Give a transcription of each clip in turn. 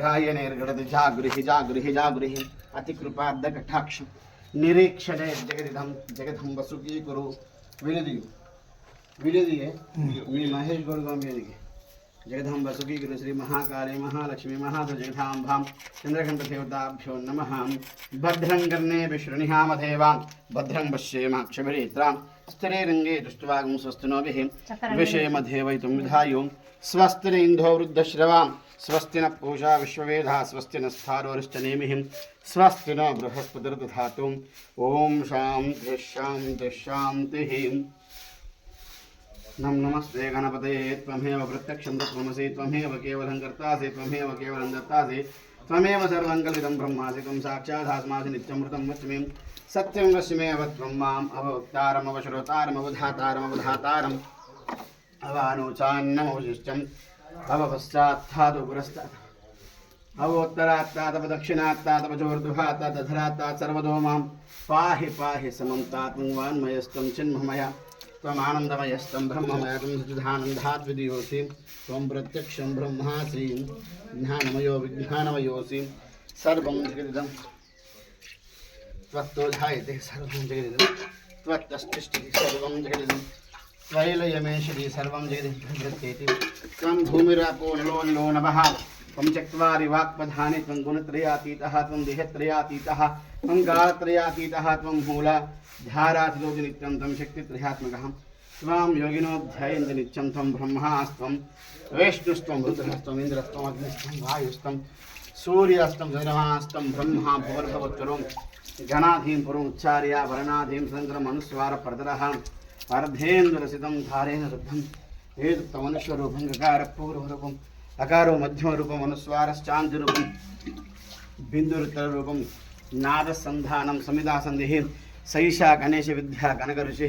गायनैर्गडति जागृहि जागृहि जागृहि। अतिकृपाद्दकटाक्षं निरीक्षणे जगदिधं जगदं वसुकीकुरु विनदियु। विनदिये। हम्म। मी महेश गोलगाम विनदिये जगदं वसुकीकुरु श्री महाकाली महालक्ष्मी महासजगधाम्भां चन्द्रघण्टदेवताभ्यो नमः। भद्रं कर्णे विश्रणिहामधेवान् भद्रं पश्येमाक्षभिरेत्राम् स्वस्त्रे रङ्गे दृष्ट्वागं स्वस्तिनोभिः विषयमध्येवयितुं विधायो। स्वस्तिन इन्धो वृद्धश्रवां स्वस्ति न पूषा विश्ववेधा स्वस्ति न स्थारोरिश्च नेमिः स्वस्ति न बृहस्पतिर्दधातुम्। ॐ शां दृश्यां दृश्यान्तिः नम नमस्ते गणपते त्वमेव प्रत्यक्षं त्वमसि त्वमेव केवलं कर्तासि त्वमेव केवलं दत्तासि त्वमेव सर्वं कलितं ब्रह्मासि त्वं साक्षादास्मासि नित्यमृतं वच्मि। सत्यं वस्मेव त्वं माम् अववक्तारम् अवश्रोतारम् अवधातारम् अवधातारम् अवानोचान्नमवशिष्टम् दधरात्तात् सर्वतो माँ पाहि पाहि समं तात्मवान्मयस्त्वं त्वमानन्दमयस्तं त्वं प्रत्यक्षं ज्ञानमयो सर्वं जगदिदम् त्वत्तो ध्यायते सर्वं जगदिदं त्वत्तस्तिष्ठति सर्वं जगदिदं त्वैलयमेषति सर्वं जगदिदं त्वं भूमिरापो निलो निलो नभः त्वं चत्वारि वाक्पधानि त्वं गुणत्रयातीतः त्वं देहत्रयातीतः शक्तित्रयात्मकः స్వాం యోగినోధ్యాయంది నిత్యం త్వం బ్రహ్మాస్త్వం వేష్ణుస్త్వం రుద్రహస్తం ఇంద్రస్త్వం అగ్నిస్త్వం వాయుస్తం సూర్యాస్తం చంద్రమాస్తం బ్రహ్మ భువర్భవత్వరం గణాధీం పురం ఉచ్చార్య వరణాధీం సంద్రం అనుస్వార పరదర అర్ధేంద్రసితం ధారేణ రుద్ధం ఏదుక్తమనుష్వరూపం గకార పూర్వరూపం అకారో మధ్యమరూపం అనుస్వారశ్చాంతిరూపం బిందురుత్తరూపం నాదసంధానం సమిదాసంధి సైషా గణేశ విద్యా కనక ఋషి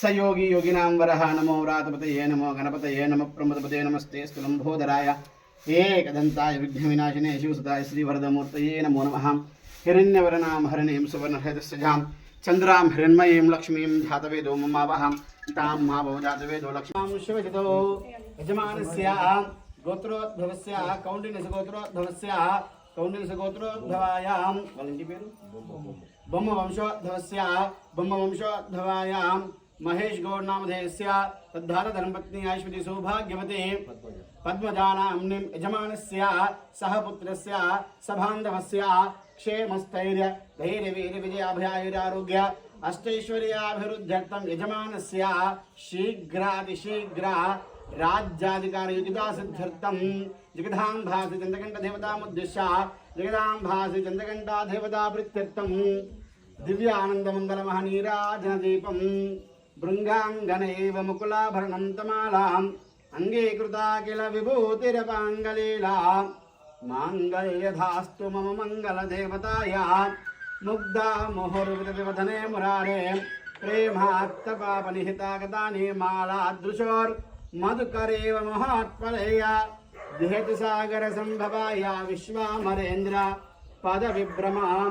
स योगी योगिनां वरः नमो व्रातपतये नमो गणपतये नमः प्रमदपते नमस्ते स्तु लम्भोदराय एकदन्ताय विघ्नविनाशिने शिवसुताय श्रीवरदमूर्तये नमो नमः हिरण्यवर्णां हरिणीं सुवर्णहृदस्यजां चन्द्रां हिरण्मयीं लक्ष्मीं ध्यातवेदो ममावहां तां मा भवजातवेदो लक्ष्मीं शिवजितो यजमानस्य गोत्रोद्भवस्य कौण्डिन्यसगोत्रोद्भवस्य कौण्डिन्यसगोत्रोद्भवायां वदन्ति पेरु? बम्मवंशोद्भवस्य बम्मवंशोद्भवायां महेश गौड़ नामधेयस्य तद्धातधर्मपत्नी ऐश्वरी सौभाग्यवती पद्मजान पद्मजानाम्नि यजमानस्य सहपुत्रस्य सभान्धवस्य धैर्यवीर धैर्यवीरविजयाभयायुरारोग्य अष्टैश्वर्याभिवृद्ध्यर्थं यजमानस्य शीघ्रातिशीघ्र राज्याधिकारयुतिका सिद्ध्यर्थं जगदां भासि चन्द्रकण्ठदेवतामुद्दिश्य जगदां भासि चन्द्रकण्ठादेवतावृत्त्यर्थं दिव्यानन्दमङ्गलमहनीराजनदीपम्। భాసి చంద్రకంఠ దేవతాముద్దిశ్య ముకులాభరణం తమాలాం అంగీకృతా కిల విభూతిరపాంగలీలా మాంగళ్యధాస్తు మమ మంగళదేవతాయా ముగ్ధా ముహుర్వివధనే మురారే ప్రేమాత్తపాపనిహితాగతాని మాలాదృశోర్ మధుకరేవ మహాత్పలేయ దిహతి సాగర సంభవాయ విశ్వామరేంద్ర పద విభ్రమ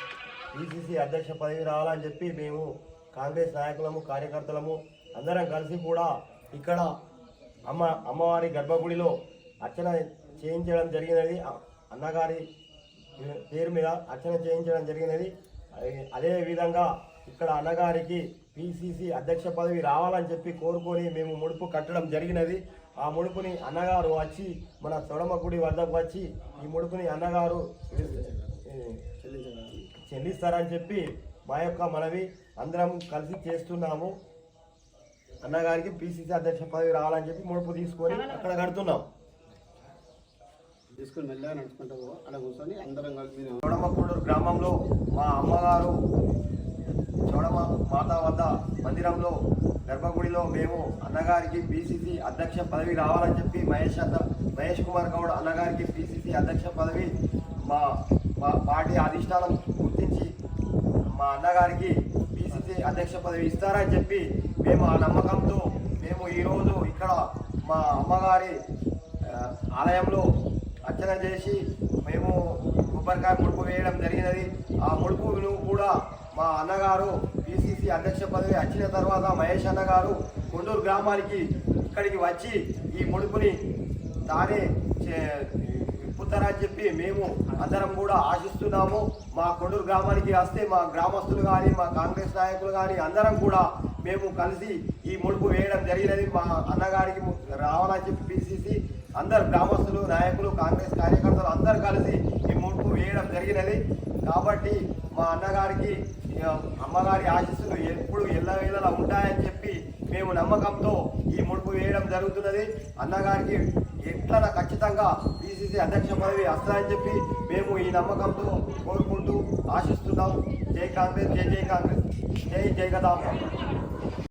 పిసిసి అధ్యక్ష పదవి రావాలని చెప్పి మేము కాంగ్రెస్ నాయకులము కార్యకర్తలము అందరం కలిసి కూడా ఇక్కడ అమ్మ అమ్మవారి గర్భగుడిలో అర్చన చేయించడం జరిగినది. అన్నగారి పేరు మీద అర్చన చేయించడం జరిగినది. అదే- విధంగా ఇక్కడ అన్నగారికి పిసిసి అధ్యక్ష పదవి రావాలని చెప్పి కోరుకొని మేము ముడుపు కట్టడం జరిగినది. ఆ ముడుపుని అన్నగారు వచ్చి మన చొడమ గుడి వద్దకు వచ్చి ఈ ముడుపుని అన్నగారు చెల్లిస్తారని చెప్పి మా యొక్క మనవి అందరం కలిసి చేస్తున్నాము అన్నగారికి పిసిసి అధ్యక్ష పదవి రావాలని చెప్పి ముడుపు తీసుకొని అక్కడ కడుతున్నాం తీసుకుని మెల్లగా నడుచుకుంటూ పో. అలా కూర్చొని అందరం కలిసి చోడమకూడూరు గ్రామంలో మా అమ్మగారు చోడమ మాత వద్ద మందిరంలో గర్భగుడిలో మేము అన్నగారికి పిసిసి అధ్యక్ష పదవి రావాలని చెప్పి మహేష్ అన్న మహేష్ కుమార్ గౌడ్ అన్నగారికి పిసిసి అధ్యక్ష పదవి మా మా పార్టీ అధిష్టానం అన్నగారికి బీసీసీ అధ్యక్ష పదవి ఇస్తారని చెప్పి మేము ఆ నమ్మకంతో మేము ఈరోజు ఇక్కడ మా అమ్మగారి ఆలయంలో అర్చన చేసి మేము కొబ్బరికాయ ముడుపు వేయడం జరిగినది. ఆ ముడుపును కూడా మా అన్నగారు పిసిసి అధ్యక్ష పదవి వచ్చిన తర్వాత మహేష్ అన్నగారు కొండూరు గ్రామానికి ఇక్కడికి వచ్చి ఈ ముడుపుని తానే వస్తారని చెప్పి మేము అందరం కూడా ఆశిస్తున్నాము. మా కొండూరు గ్రామానికి వస్తే మా గ్రామస్తులు కానీ మా కాంగ్రెస్ నాయకులు కానీ అందరం కూడా మేము కలిసి ఈ ముడుపు వేయడం జరిగినది. మా అన్నగారికి రావాలని చెప్పి పిసిసి అందరు గ్రామస్తులు నాయకులు కాంగ్రెస్ కార్యకర్తలు అందరు కలిసి ఈ ముడుపు వేయడం జరిగినది. కాబట్టి మా అన్నగారికి అమ్మగారి ఆశీస్సులు ఎప్పుడు ఎల్లవేళలా ఉంటాయని చెప్పి మేము నమ్మకంతో ఈ ముడుపు వేయడం జరుగుతున్నది. అన్నగారికి ఎట్లా ఖచ్చితంగా పిసిసి అధ్యక్ష పదవి వస్తాయని చెప్పి మేము ఈ నమ్మకంతో కోరుకుంటూ ఆశిస్తున్నాం. జై కాంగ్రెస్ జై జై కాంగ్రెస్. జై జై గదాంబ